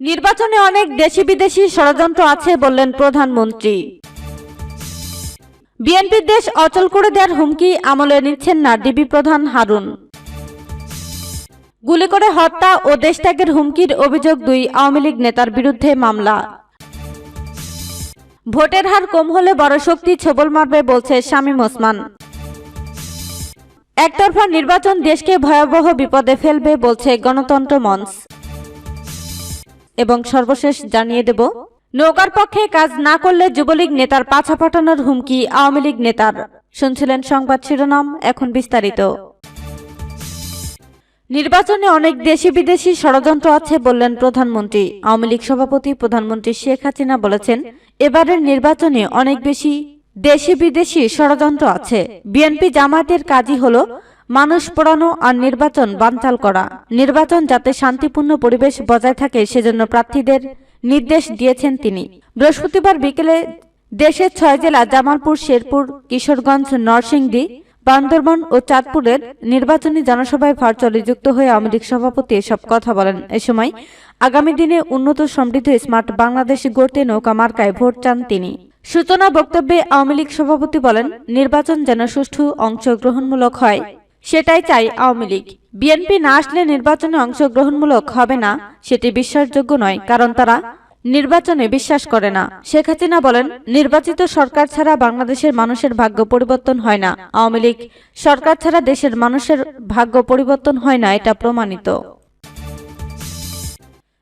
নির্বাচনে অনেক দেশি বিদেশি ষড়যন্ত্র আছে বললেন প্রধানমন্ত্রী। বিএনপির দেশ অচল করে দেওয়ার হুমকি আমলে নিচ্ছেন না ডিবি প্রধান হারুন। গুলি করে হত্যা ও দেশত্যাগের হুমকির অভিযোগ দুই আওয়ামী লীগ নেতার বিরুদ্ধে মামলা। ভোটের হার কম হলে বড় শক্তি ছবল মারবে বলছে শামীম ওসমান। একতরফা নির্বাচন দেশকে ভয়াবহ বিপদে ফেলবে বলছে গণতন্ত্র মঞ্চ। এবং সর্বশেষ জানিয়ে দেব, নৌকার পক্ষে কাজ না করলে যুবলীগ নেতার পাছা পাঠানোর হুমকি আওয়ামী লীগ নেতার। শুনছিলেন সংবাদ শিরোনাম, এখন বিস্তারিত। নির্বাচনে অনেক দেশি বিদেশি ষড়যন্ত্র আছে বললেন প্রধানমন্ত্রী। আওয়ামী লীগ সভাপতি প্রধানমন্ত্রী শেখ হাসিনা বলেছেন, এবারের নির্বাচনে অনেক বেশি দেশি বিদেশি ষড়যন্ত্র আছে। বিএনপি জামায়াতের কাজই হলো মানুষ পড়ানো আর নির্বাচন বানচাল করা। নির্বাচন যাতে শান্তিপূর্ণ পরিবেশ বজায় থাকে সেজন্য প্রার্থীদের নির্দেশ দিয়েছেন তিনি। বৃহস্পতিবার বিকেলে দেশের ছয় জেলা জামালপুর, শেরপুর, কিশোরগঞ্জ, নরসিংদী, বান্দরবন ও চাঁদপুরের নির্বাচনী জনসভায় ভার্চুয়ালি যুক্ত হয়ে আওয়ামী লীগ সভাপতি এসব কথা বলেন। এ সময় আগামী দিনে উন্নত সমৃদ্ধ স্মার্ট বাংলাদেশ গড়তে নৌকা মার্কায় ভোট চান তিনি। সূচনা বক্তব্যে আওয়ামী লীগ সভাপতি বলেন, নির্বাচন যেন সুষ্ঠু, অংশগ্রহণমূলক হয়। সেটাই চাই আওয়ামী লীগ। বিএনপি না আসলে নির্বাচনে অংশগ্রহণমূলক হবে না, সেটি বিশ্বাসযোগ্য নয়, কারণ তারা নির্বাচনে বিশ্বাস করে না। শেখ হাসিনা বলেন, নির্বাচিত সরকার ছাড়া বাংলাদেশের মানুষের ভাগ্য পরিবর্তন হয় না। আওয়ামী লীগ সরকার ছাড়া দেশের মানুষের ভাগ্য পরিবর্তন হয় না, এটা প্রমাণিত।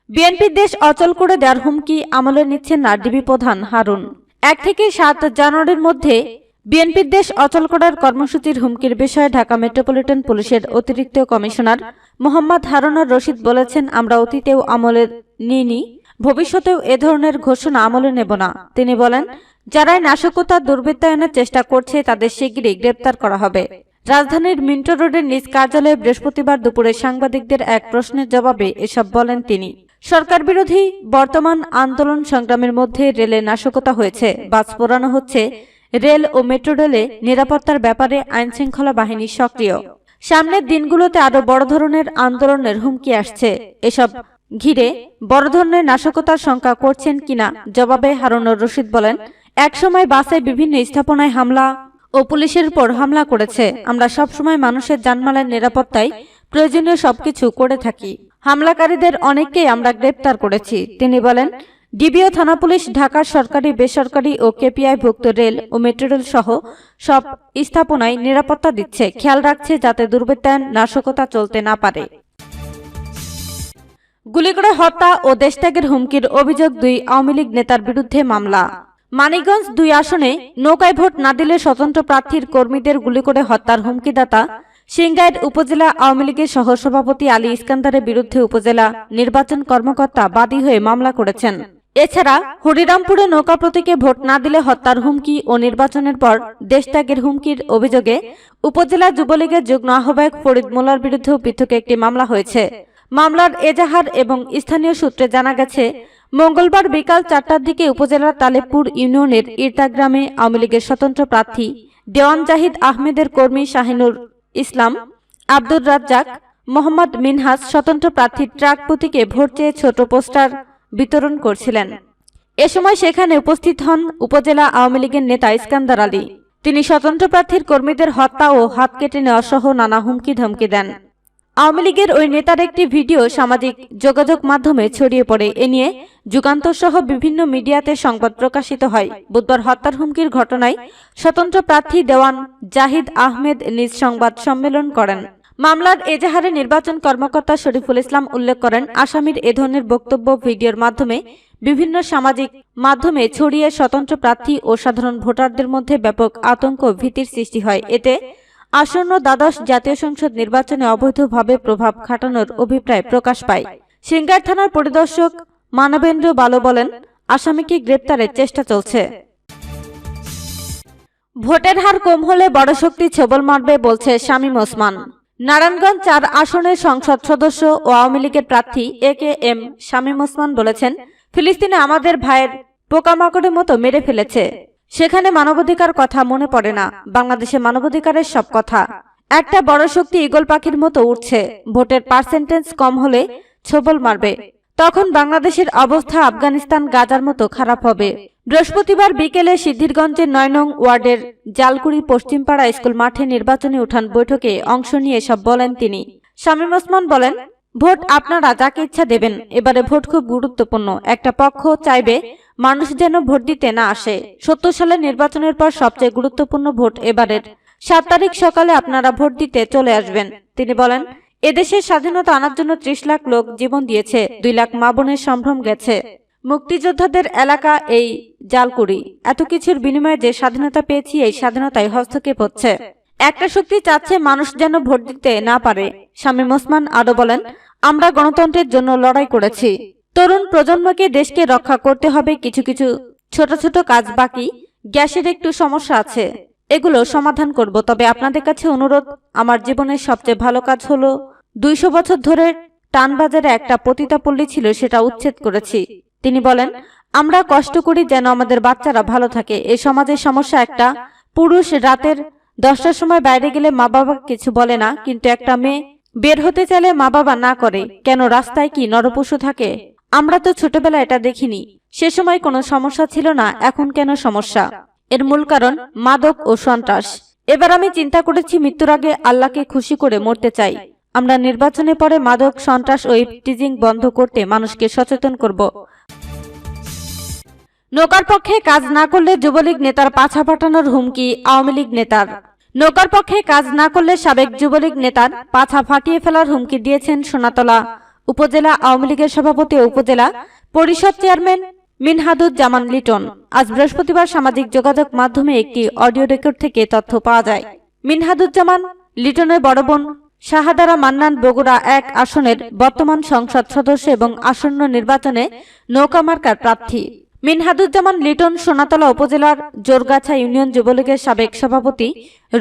বিএনপির দেশ অচল করে দেওয়ার হুমকি আমলে নিচ্ছেন না ডিবি প্রধান হারুন। এক থেকে সাত জানুয়ারির মধ্যে বিএনপির দেশ অচল করার কর্মসূচির হুমকির বিষয়ে ঢাকা মেট্রোপলিটন পুলিশের অতিরিক্ত কমিশনার মোহাম্মদ হারুনার রশিদ বলেছেন, আমরা অতীতেও আমলে নিইনি, ভবিষ্যতেও এ ধরনের ঘোষণা আমলে নেব না। তিনি বলেন, যারাই নাশকতা, দুর্বৃত্তায়নের চেষ্টা করছে, তাদের শিগগিরই গ্রেপ্তার করা হবে। রাজধানীর মিন্টো রোডের নিজ কার্যালয়ে বৃহস্পতিবার দুপুরে সাংবাদিকদের এক প্রশ্নের জবাবে এসব বলেন তিনি। সরকার বিরোধী বর্তমান আন্দোলন সংগ্রামের মধ্যে রেলে নাশকতা হয়েছে, বাস পোড়ানো হচ্ছে রেল ও মেট্রো রেলে নিরাপত্তার ব্যাপারে আইনশৃঙ্খলা বাহিনী সক্রিয়। সামনের দিনগুলোতে আরও বড় ধরনের আন্দোলনের হুমকি আসছে। এসব ঘিরে বড় ধরনের নাশকতার শঙ্কা করছেন কিনা জবাবে হারুনুর রশিদ বলেন, একসময় বাসে বিভিন্ন স্থাপনায় হামলা ও পুলিশের উপর হামলা করেছে। আমরা সবসময় মানুষের জানমালের নিরাপত্তায় প্রয়োজনীয় সবকিছু করে থাকি। হামলাকারীদের অনেককেই আমরা গ্রেপ্তার করেছি। তিনি বলেন ডিবিও থানা পুলিশ, ঢাকার সরকারি, বেসরকারি ও কেপিআই ভুক্ত রেল ও মেট্রো রেল সহ সব স্থাপনায় নিরাপত্তা দিচ্ছে। খেয়াল রাখছে যাতে দুর্বৃত্তায়ন নাশকতা চলতে না পারে। গুলি করে হত্যা ও দেশত্যাগের হুমকির অভিযোগ দুই আওয়ামী লীগ নেতার বিরুদ্ধে মামলা। মানিকগঞ্জ দুই আসনে নৌকায় ভোট না দিলে স্বতন্ত্র প্রার্থীর কর্মীদের গুলি করে হত্যার হুমকিদাতা সিংগাইর উপজেলা আওয়ামী লীগের সহসভাপতি আলী ইস্কান্দারের বিরুদ্ধে উপজেলা নির্বাচন কর্মকর্তা বাদী হয়ে মামলা করেছেন। এছাড়া হরিরামপুরে নৌকা প্রতীকে ভোট না দিলে হত্যার হুমকি ও নির্বাচনের পর দেশত্যাগের হুমকির অভিযোগে উপজেলা যুবলীগের যুগ্ম আহ্বায়ক ফরিদ মোল্লার বিরুদ্ধে পৃথক একটি মামলা হয়েছে। মামলার এজাহার এবং স্থানীয় সূত্রে জানা গেছে, মঙ্গলবার বিকাল চারটার দিকে উপজেলার তালেবপুর ইউনিয়নের ইরতা গ্রামে আওয়ামী লীগের স্বতন্ত্র প্রার্থী দেওয়ান জাহিদ আহমেদের কর্মী শাহিনুর ইসলাম, আব্দুর রাজ্জাক, মোহাম্মদ মিনহাস স্বতন্ত্র প্রার্থী ট্রাক প্রতীকে ভোট চেয়ে ছোট পোস্টার বিতরণ করছিলেন। এ সময় সেখানে উপস্থিত হন উপজেলা আওয়ামী লীগের নেতা ইস্কান্দার আলী। তিনি স্বতন্ত্র প্রার্থীর কর্মীদের হত্যা ও হাত কেটে নেওয়া সহ নানা হুমকি ধমকি দেন। আওয়ামী লীগের ওই নেতার একটি ভিডিও সামাজিক যোগাযোগ মাধ্যমে ছড়িয়ে পড়ে। এ নিয়ে যুগান্তর সহ বিভিন্ন মিডিয়াতে সংবাদ প্রকাশিত হয়। বুধবার হত্যার হুমকির ঘটনায় স্বতন্ত্র প্রার্থী দেওয়ান জাহিদ আহমেদ নিজ সংবাদ সম্মেলন করেন। মামলার এজাহারে নির্বাচন কর্মকর্তা শরীফুল ইসলাম উল্লেখ করেন, আসামির এ ধরনের বক্তব্য ভিডিওর মাধ্যমে বিভিন্ন সামাজিক মাধ্যমে ছড়িয়ে স্বতন্ত্র প্রার্থী ও সাধারণ ভোটারদের মধ্যে ব্যাপক আতঙ্ক ভীতির সৃষ্টি হয়। এতে আসন্ন দ্বাদশ জাতীয় সংসদ নির্বাচনে অবৈধভাবে প্রভাব খাটানোর অভিপ্রায় প্রকাশ পায়। সিঙ্গার থানার পরিদর্শক মানবেন্দ্র বালো বলেন, আসামিকে গ্রেপ্তারের চেষ্টা চলছে। ভোটের হার কম হলে বড় শক্তি ছবল মারবে বলছে শামীম ওসমান। নারায়ণগঞ্জ চার আসনের সংসদ সদস্য ও আওয়ামী লীগের প্রার্থী A K M Shamim Osman বলেছেন, ফিলিস্তিনে আমাদের ভাইয়ের পোকামাকড়ের মতো মেরে ফেলেছে। সেখানে মানবাধিকার কথা মনে পড়ে না। বাংলাদেশে মানবাধিকারের সব কথা। একটা বড় শক্তি ইগল পাখির মতো উঠছে ভোটের পার্সেন্টেজ কম হলে ছবল মারবে। তখন বাংলাদেশের অবস্থা আফগানিস্তান, গাজার মতো খারাপ হবে। বৃহস্পতিবার বিকেলে সিদ্ধিরগঞ্জের নয় নং ওয়ার্ডের জালকুড়ি পশ্চিমপাড়া স্কুল মাঠে নির্বাচনী উঠান বৈঠকে অংশ নিয়ে সব বলেন তিনি। শামীম ওসমান বলেন, ভোট আপনারা যাকে ইচ্ছা দেবেন, এবারে ভোট খুব গুরুত্বপূর্ণ। একটা পক্ষ চাইবে, মানুষ যেন ভোট দিতে না আসে। সত্তর সালের নির্বাচনের পর সবচেয়ে গুরুত্বপূর্ণ ভোট এবারের। সাত তারিখ সকালে আপনারা ভোট দিতে চলে আসবেন। তিনি বলেন এদেশের স্বাধীনতা আনার জন্য ত্রিশ লাখ লোক জীবন দিয়েছে, দুই লাখ মা বোনের সম্ভ্রম গেছে। মুক্তিযোদ্ধাদের এলাকা এই জালকুড়ি। এত কিছুর বিনিময়ে যে স্বাধীনতা পেয়েছি, এই স্বাধীনতায় হস্তক্ষেপ হচ্ছে। একটা শক্তি চাচ্ছে মানুষ যেন ভোট দিতে না পারে। শামীম ওসমান আরও বলেন, আমরা গণতন্ত্রের জন্য লড়াই করেছি। তরুণ প্রজন্মকে দেশকে রক্ষা করতে হবে, কিছু কিছু ছোট ছোট কাজ বাকি, গ্যাসের একটু সমস্যা আছে। এগুলো সমাধান করব। তবে আপনাদের কাছে অনুরোধ, আমার জীবনের সবচেয়ে ভালো কাজ হলো দুইশো বছর ধরে টানবাজারে একটা পতিতাপল্লী ছিল, সেটা উচ্ছেদ করেছি। তিনি বলেন, আমরা কষ্ট করি যেন আমাদের বাচ্চারা ভালো থাকে। এ সমাজের সমস্যা একটা। পুরুষ রাতের দশটার সময় বাইরে গেলে মা বাবা কিছু বলে না, কিন্তু একটা মেয়ে বের হতে চাইলে মা বাবা না করে। কেন, রাস্তায় কি নরপশু থাকে? আমরা তো ছোটবেলায় এটা দেখিনি। সে সময় কোনো সমস্যা ছিল না, এখন কেন সমস্যা? এর মূল কারণ, মাদক ও সন্ত্রাস। এবার আমি চিন্তা করেছি মৃত্যুর আগে আল্লাহকে খুশি করে মরতে চাই। আমরা নির্বাচনে পরে মাদক, সন্ত্রাস ও ইফটিজিং বন্ধ করতে মানুষকে সচেতন করব। নৌকার পক্ষে কাজ না করলে যুবলীগ নেতার পাছা পাঠানোর হুমকি আওয়ামী লীগ নেতার। নৌকার পক্ষে কাজ না করলে সাবেক যুবলীগ নেতার পাছা ফাটিয়ে ফেলার হুমকি দিয়েছেন সোনাতলা উপজেলা আওয়ামী লীগের সভাপতি উপজেলা পরিষদ চেয়ারম্যান মিনহাদুজ্জামান লিটন। আজ বৃহস্পতিবার সামাজিক যোগাযোগ মাধ্যমে একটি অডিও রেকর্ড থেকে তথ্য পাওয়া যায়। মিনহাদুজ্জামান লিটনের বড় বোন শাহাদারা মান্নান বগুড়া এক আসনের বর্তমান সংসদ সদস্য এবং আসন্ন নির্বাচনে নৌকা মার্কার প্রার্থী। মিনহাদুজ্জামান লিটন সোনাতলা উপজেলার জোরগাছা ইউনিয়ন যুবলীগের সাবেক সভাপতি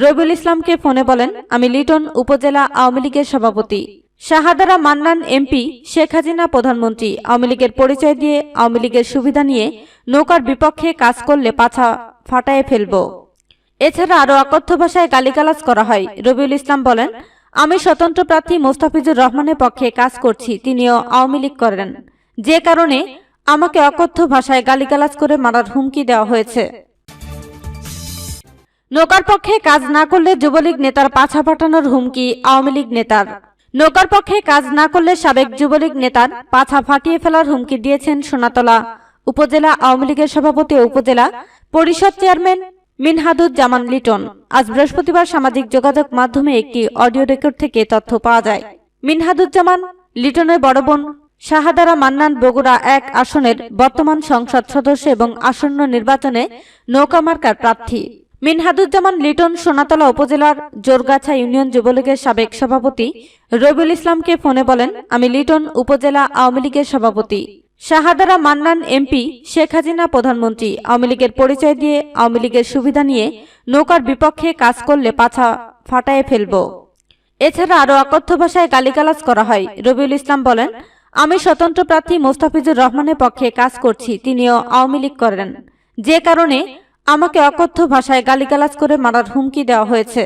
রবিউল ইসলামকে ফোনে বলেন, আমি লিটন উপজেলা আওয়ামী লীগের সভাপতি। শাহাদারা মান্নান এমপি শেখ হাসিনা প্রধানমন্ত্রী। আওয়ামী লীগের পরিচয় দিয়ে আওয়ামী লীগের সুবিধা নিয়ে নৌকার বিপক্ষে কাজ করলে পাছা ফাটায় ফেলব। এছাড়া আরও অকথ্য ভাষায় গালিগালাজ করা হয়। রবিউল ইসলাম বলেন আমি স্বতন্ত্র প্রার্থী মোস্তাফিজুর রহমানের পক্ষে কাজ করছি, তিনিও আওয়ামী লীগ করেন। যে কারণে আমাকে অকথ্য ভাষায় গালিগালাজ করে মারার হুমকি দেওয়া হয়েছে। নৌকার পক্ষে কাজ না করলে যুবলীগ নেতার পাছা পাঠানোর হুমকি আওয়ামী লীগ নেতার। নৌকার পক্ষে কাজ না করলে সাবেক যুবলীগ নেতার পাছা ফাটিয়ে ফেলার হুমকি দিয়েছেন সোনাতলা উপজেলা আওয়ামী লীগের সভাপতি উপজেলা পরিষদ চেয়ারম্যান মিনহাদুজ্জামান লিটন। আজ বৃহস্পতিবার সামাজিক যোগাযোগ মাধ্যমে একটি অডিও রেকর্ড থেকে তথ্য পাওয়া যায়। মিনহাদুজ্জামান লিটনের বড় বোন শাহাদারা মান্নান বগুড়া এক আসনের বর্তমান সংসদ সদস্য এবং আসন্ন নির্বাচনে নৌকা মার্কার প্রার্থী। মিনহাদুজ্জামান লিটন সোনাতলা উপজেলার জোরগাছা ইউনিয়ন যুবলীগের সাবেক সভাপতি রবিউল ইসলামকে ফোনে বলেন, আমি লিটন উপজেলা আওয়ামী লীগের সভাপতি। শাহাদারা মান্নান এমপি শেখ হাসিনা প্রধানমন্ত্রী, আওয়ামী লীগের পরিচয় দিয়ে আওয়ামী লীগের সুবিধা নিয়ে নৌকার বিপক্ষে কাজ করলে পাছা ফাটায় ফেলব। এছাড়া আরও অকথ্য ভাষায় গালিগালাজ করা হয়। রবিউল ইসলাম বলেন, আমি স্বতন্ত্র প্রার্থী মোস্তাফিজুর রহমানের পক্ষে কাজ করছি, তিনিও আওয়ামী লীগ করেন। যে কারণে আমাকে অকথ্য ভাষায় গালিগালাজ করে মারার হুমকি দেওয়া হয়েছে।